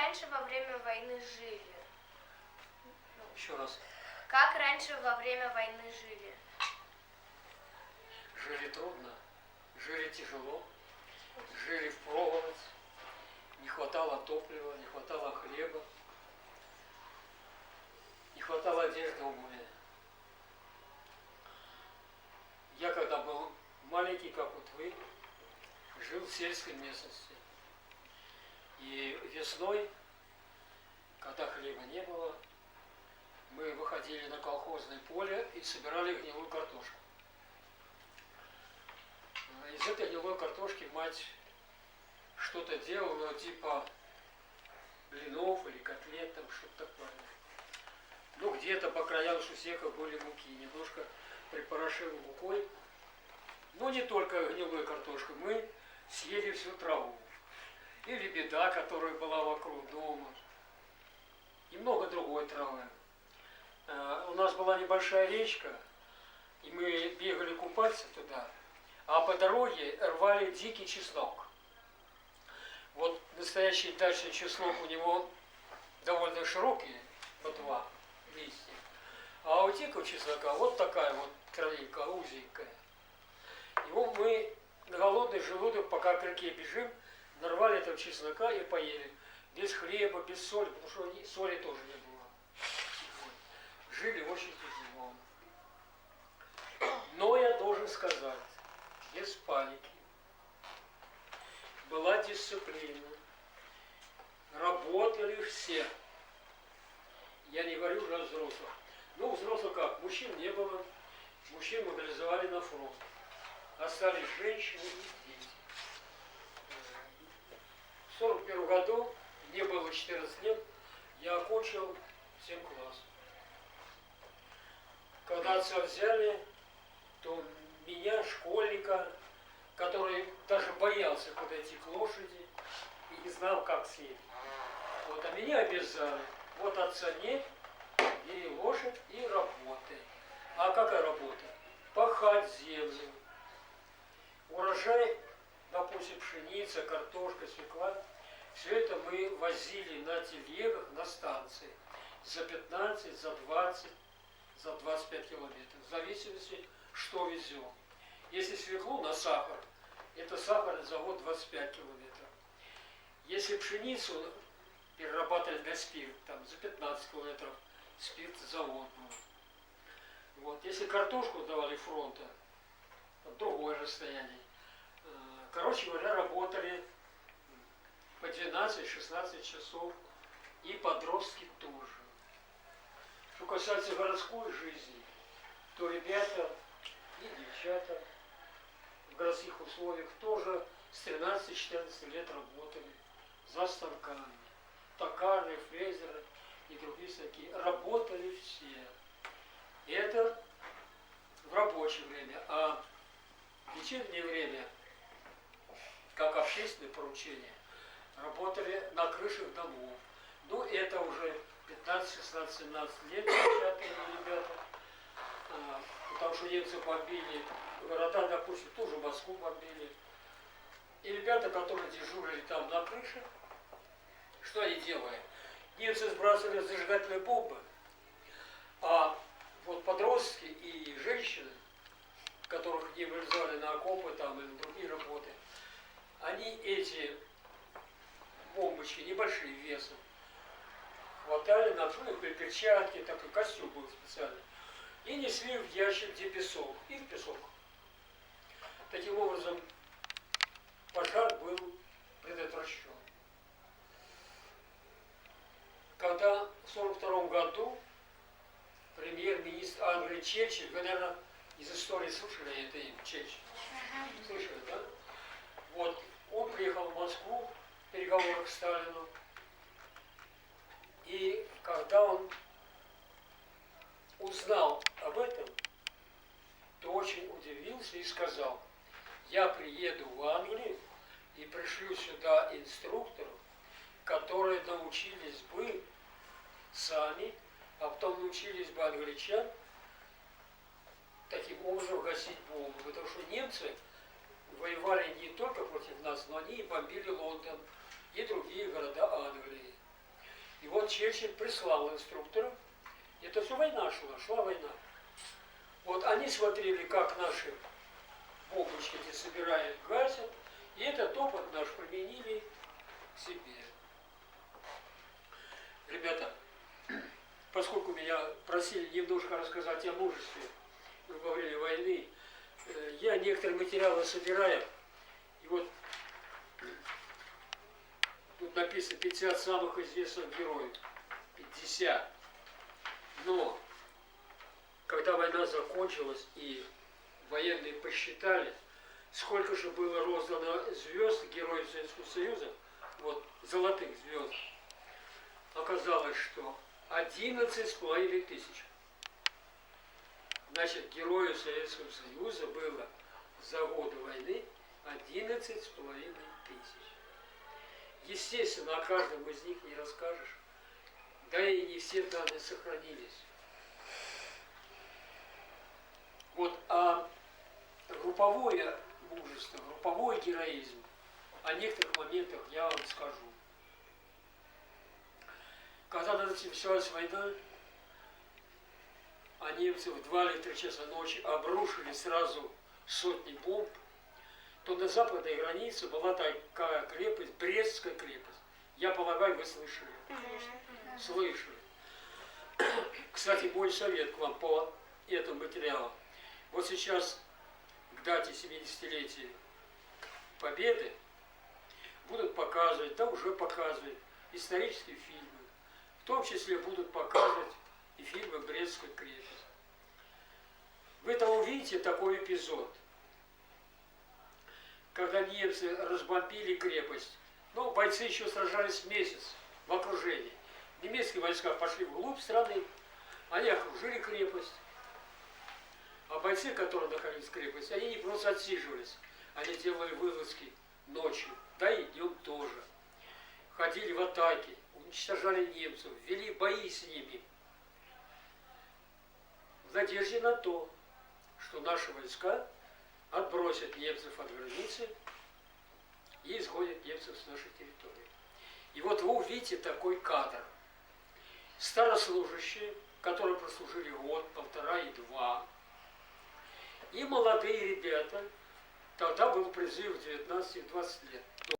раньше во время войны жили? Еще раз. Как раньше во время войны жили? Жили трудно, жили тяжело, жили в проволочь, не хватало топлива, не хватало хлеба, не хватало одежды обуви. Я когда был маленький, как вот вы, жил в сельской местности. Весной, когда хлеба не было, мы выходили на колхозное поле и собирали гнилую картошку. Из этой гнилой картошки мать что-то делала, типа блинов или котлет, там что-то такое. Ну, где-то по краям сусека были муки, немножко припорошила мукой. Но не только гнилой картошкой, мы съели всю траву. И лебеда, которая была вокруг дома. И много другой травы. Э, У нас была небольшая речка, и мы бегали купаться туда, а по дороге рвали дикий чеснок. Вот настоящий дачный чеснок у него довольно широкие, ботва, листья. А у дикого чеснока вот такая вот травинка, узенькая. Его мы на голодный желудок, пока к реке бежим, нарвали этого чеснока и поели. Без хлеба, без соли, потому что соли тоже не было. Жили очень тяжело. Но я должен сказать, без паники. Была дисциплина. Работали все. Я не говорю уже о взрослых. Ну, взрослых как? Мужчин не было. Мужчин мобилизовали на фронт. Остались женщины и дети. В 41 году, мне было 14 лет, я окончил 7 классов. Когда отца взяли, то меня, школьника, который даже боялся подойти к лошади и не знал, как съесть. Вот, а меня обязали. Вот отца нет, бери лошадь и работай. А какая работа? Пахать землю. Урожай, допустим, пшеница, картошка, свекла, все это мы возили на телегах на станции за 15, за 20, за 25 километров, в зависимости, что везем. Если свеклу на сахар, это сахарный завод 25 километров. Если пшеницу перерабатывать на спирт, там за 15 километров спирт завод был. Вот. Если картошку давали фронта, другое расстояние. Э, Короче говоря, работали по 12-16 часов и подростки тоже. Что касается городской жизни, то ребята и девчата в городских условиях тоже с 13-14 лет работали за станками. Токарные, фрезеры и другие всякие. Работали все. И это в рабочее время. А в вечернее время, как общественное поручение, работали на крышах домов. Ну, это уже 15, 16, 17 лет, девчата и ребята. А, Потому что немцы бомбили города, допустим, ту же Москву бомбили. И ребята, которые дежурили там на крыше, что они делали? Немцы сбрасывали зажигательные бомбы, а вот подростки и женщины, которых не вылезали на окопы там или на другие работы, они эти бомбочки небольшие весом хватали на при перчатки, такой костюм был специальный, и несли в ящик, где песок, и в песок. Таким образом, пожар был предотвращен. Когда в 1942 году премьер-министр Англии Черчилль, вы, наверное, из истории слышали это имя, Черчилль? Слышали, да? Вот, он приехал в Москву переговорах с Сталином. И когда он узнал об этом, то очень удивился и сказал, я приеду в Англию и пришлю сюда инструкторов, которые научились бы сами, а потом научились бы англичан таким образом гасить бомбы. Потому что немцы воевали не только против нас, но они и бомбили Лондон и другие города Англии. Черчилль прислал инструкторов. Это все война шла, шла война. Вот они смотрели, как наши бомбочки эти собирают, гасят, и этот опыт наш применили к себе. Ребята, поскольку меня просили немножко рассказать о мужестве во время войны, э, я некоторые материалы собираю, и вот тут написано 50 самых известных героев. 50. Но, когда война закончилась и военные посчитали, сколько же было роздано звезд героев Советского Союза, вот золотых звезд, оказалось, что 11 с половиной тысяч. Значит, героев Советского Союза было за годы войны 11 с половиной тысяч. Естественно, о каждом из них не расскажешь. Да и не все данные сохранились. Вот, а групповое мужество, групповой героизм, о некоторых моментах я вам скажу. Когда началась война, а немцы в 2 или 3 часа ночи обрушили сразу сотни бомб, то на западной границе была такая крепость, Брестская крепость. Я полагаю, вы слышали. Слышали. Кстати, мой совет к вам по этому материалу. Вот сейчас, к дате 70-летия Победы, будут показывать, да уже показывают, исторические фильмы. В том числе будут показывать и фильмы «Брестская крепость». Вы там увидите такой эпизод, когда немцы разбомбили крепость. Ну, бойцы еще сражались месяц в окружении. Немецкие войска пошли вглубь страны, они окружили крепость. А бойцы, которые находились в крепости, они не просто отсиживались, они делали вылазки ночью, да и днем тоже. Ходили в атаки, уничтожали немцев, вели бои с ними. В надежде на то, что наши войска отбросят немцев от границы и изгонят немцев с нашей территории. И вот вы увидите такой кадр. Старослужащие, которые прослужили год, полтора и два, и молодые ребята, тогда был призыв 19-20 лет.